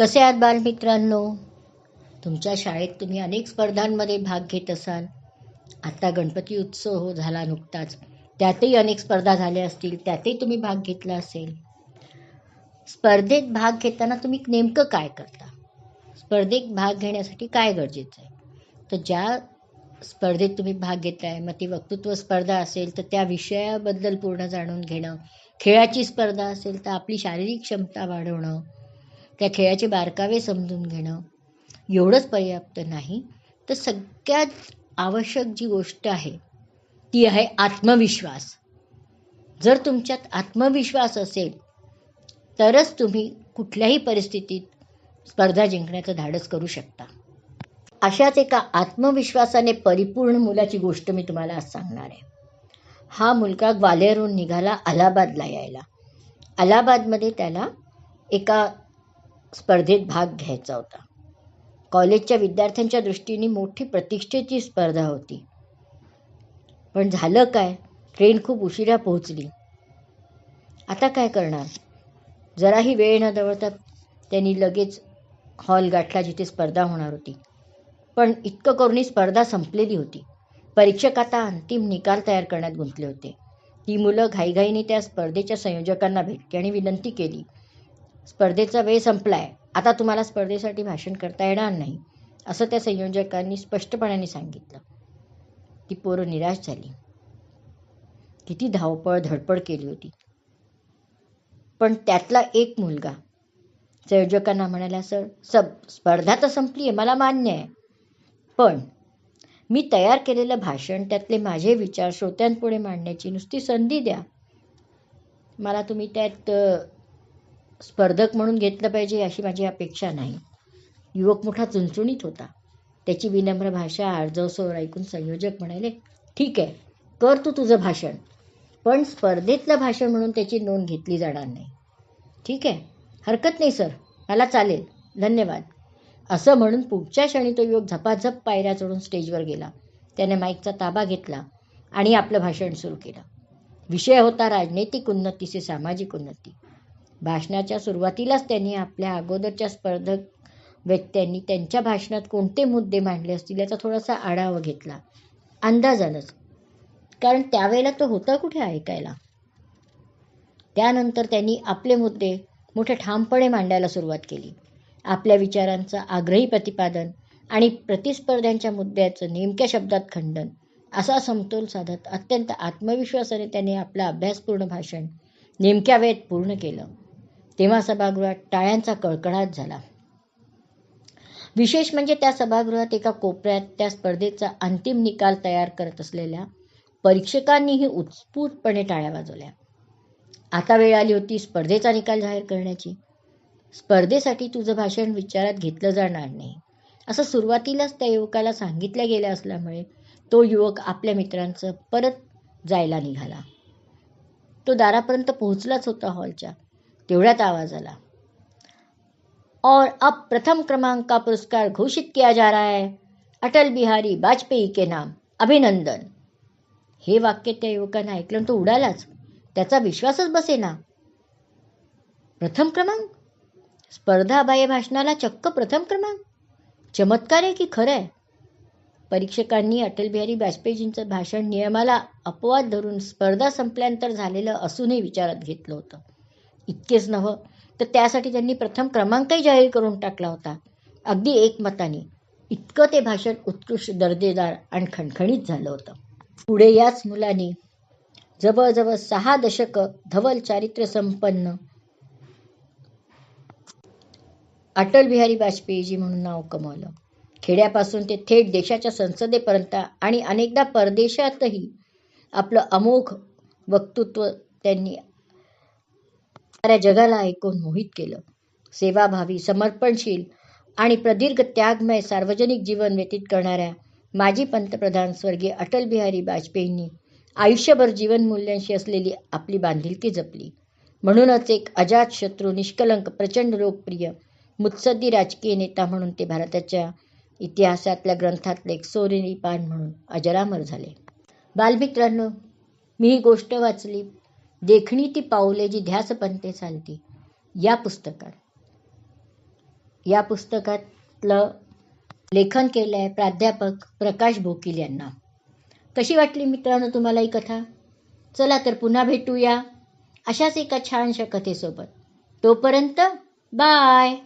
कसे आहात बालमित्रांनो? तुमच्या शाळेत तुम्ही अनेक स्पर्धांमध्ये भाग घेत असाल. आता गणपती उत्सव हो झाला नुकताच. त्यातही अनेक स्पर्धा झाल्या असतील त्यातही तुम्ही भाग घेतला असेल. स्पर्धेत भाग घेताना तुम्ही नेमकं काय करता? स्पर्धेत भाग घेण्यासाठी काय गरजेचं आहे? तर ज्या स्पर्धेत तुम्ही भाग घेताय मग ती वक्तृत्व स्पर्धा असेल तर त्या विषयाबद्दल पूर्ण जाणून घेणं. खेळाची स्पर्धा असेल तर आपली शारीरिक क्षमता वाढवणं. त्या खेळाचे बारकावे समजून घेणं एवढंच पर्याप्त नाही. तर सगळ्यात आवश्यक जी गोष्ट आहे ती आहे आत्मविश्वास. जर तुमच्यात आत्मविश्वास असेल तरच तुम्ही कुठल्याही परिस्थितीत स्पर्धा जिंकण्याचं धाडस करू शकता. अशाच एका आत्मविश्वासाने परिपूर्ण मुलाची गोष्ट मी तुम्हाला आज सांगणार आहे. हा मुलगा ग्वालियरहून निघाला अलाहाबादला यायला. अलाहाबादमध्ये त्याला एका स्पर्धेत भाग घ्यायचा होता. कॉलेजच्या विद्यार्थ्यांच्या दृष्टीने मोठी प्रतिष्ठेची स्पर्धा होती. पण झालं काय? ट्रेन खूप उशिरा पोहोचली. आता काय करणार? जराही वेळ न दवळता त्यांनी लगेच हॉल गाठला जिथे स्पर्धा होणार होती. पण इतकं करूनही स्पर्धा संपलेली होती. परीक्षक आता अंतिम निकाल तयार करण्यात गुंतले होते. ती मुलं घाईघाईने त्या स्पर्धेच्या संयोजकांना भेटली आणि विनंती केली स्पर्धेचा वेळ संपलाय. आता तुम्हाला स्पर्धेसाठी भाषण करता येणार नाही असं त्या संयोजकांनी स्पष्टपणाने सांगितलं. ती पोरं निराश झाली. किती धावपळ धडपड केली होती. पण त्यातला एक मुलगा संयोजकांना म्हणाला सर सब स्पर्धा तर संपली आहे मला मान्य आहे. पण मी तयार केलेलं भाषण त्यातले माझे विचार श्रोत्यांपुढे मांडण्याची नुसती संधी द्या. मला तुम्ही त्यात स्पर्धक म्हणून घेतलं पाहिजे अशी माझी अपेक्षा नाही. युवक मोठा चुणचुणीत होता. त्याची विनम्र भाषा आर्जवसोर ऐकून संयोजक म्हणाले ठीक आहे कर तू तुझं भाषण. पण स्पर्धेतलं भाषण म्हणून त्याची नोंद घेतली जाणार नाही. ठीक आहे हरकत नाही सर. मला चालेल. धन्यवाद. असं म्हणून पुढच्या क्षणी तो युवक झपाझप पायऱ्या चढून स्टेजवर गेला. त्याने माईकचा ताबा घेतला आणि आपलं भाषण सुरू केलं. विषय होता राजनैतिक उन्नतीचे सामाजिक उन्नती. भाषणाच्या सुरुवातीलाच त्यांनी आपल्या अगोदरच्या स्पर्धक व्यक्त्यांनी त्यांच्या भाषणात कोणते मुद्दे मांडले असतील याचा थोडासा आढावा घेतला. अंदाजानच. कारण त्यावेळेला तो होता कुठे ऐकायला? त्यानंतर त्यांनी आपले मुद्दे मोठे ठामपणे मांडायला सुरुवात केली. आपल्या विचारांचं आग्रही प्रतिपादन आणि प्रतिस्पर्ध्यांच्या मुद्द्याचं नेमक्या शब्दात खंडन असा समतोल साधत अत्यंत आत्मविश्वासाने त्याने आपलं अभ्यासपूर्ण भाषण नेमक्या वेळेत पूर्ण केलं. तेव्हा सभागृहात टाळ्यांचा कळकळाट झाला. विशेष म्हणजे त्या सभागृहात एका कोपऱ्यात त्या स्पर्धेचा अंतिम निकाल तयार करत असलेल्या परीक्षकांनीही उत्स्फूर्तपणे टाळ्या वाजवल्या. आता वेळ आली होती स्पर्धेचा निकाल जाहीर करण्याची. स्पर्धेसाठी तुझं भाषण विचारात घेतलं जाणार नाही. असं सुरुवातीलाच त्या युवकाला सांगितलं गेलं असल्यामुळे तो युवक आपल्या मित्रांचं परत जायला निघाला. तो दारापर्यंत पोहोचलाच होता हॉलच्या. तेवढ्यात आवाज आला. और अब प्रथम क्रमांक का पुरस्कार घोषित किया जा रहा है. अटल बिहारी वाजपेयी के नाम. अभिनंदन. हे वाक्य त्या युवकानं ऐकलं तो उडालाच. त्याचा विश्वासच बसेना. प्रथम क्रमांक? स्पर्धाबाह्य भाषणाला चक्क प्रथम क्रमांक? चमत्कार आहे की खरं आहे? परीक्षकांनी अटल बिहारी वाजपेयीजींचं भाषण नियमाला अपवाद धरून स्पर्धा संपल्यानंतर झालेलं असूनही विचारात घेतलं होतं. इतकेच नव्हं तर त्यासाठी त्यांनी प्रथम क्रमांकही जाहीर करून टाकला होता. अगदी एकमताने इतकं ते भाषण उत्कृष्ट दर्जेदार आणि खणखणीत झालं होतं. पुढे याच मुलाने जवळजवळ सहा दशकं धवल चारित्र्य संपन्न अटल बिहारी वाजपेयीजी म्हणून नाव कमवलं. खेड्यापासून ते थेट देशाच्या संसदेपर्यंत आणि अनेकदा परदेशातही आपलं अमोघ वक्तृत्व त्यांनी साऱ्या जगाला ऐकून मोहित केलं. सेवाभावी समर्पणशील आणि प्रदीर्घ त्यागमय सार्वजनिक जीवन व्यतीत करणाऱ्या माजी पंतप्रधान स्वर्गीय अटल बिहारी वाजपेयींनी आयुष्यभर जीवनमूल्यांशी असलेली आपली बांधिलकी जपली. म्हणूनच एक अजात शत्रू निष्कलंक प्रचंड लोकप्रिय मुत्सद्दी राजकीय नेता म्हणून ते भारताच्या इतिहासातल्या ग्रंथातले एक सोनेरी पान म्हणून अजरामर झाले. बालमित्रांनो मी ही गोष्ट वाचली. देखणी ती पाऊले जी ध्यास पंते चालती या पुस्तकात या पुस्तकातलं लेखन केलं आहे प्राध्यापक प्रकाश भोकील यांना. कशी वाटली मित्रांनो तुम्हाला ही कथा? चला तर पुन्हा भेटूया अशाच एका छानशा कथेसोबत. तोपर्यंत बाय!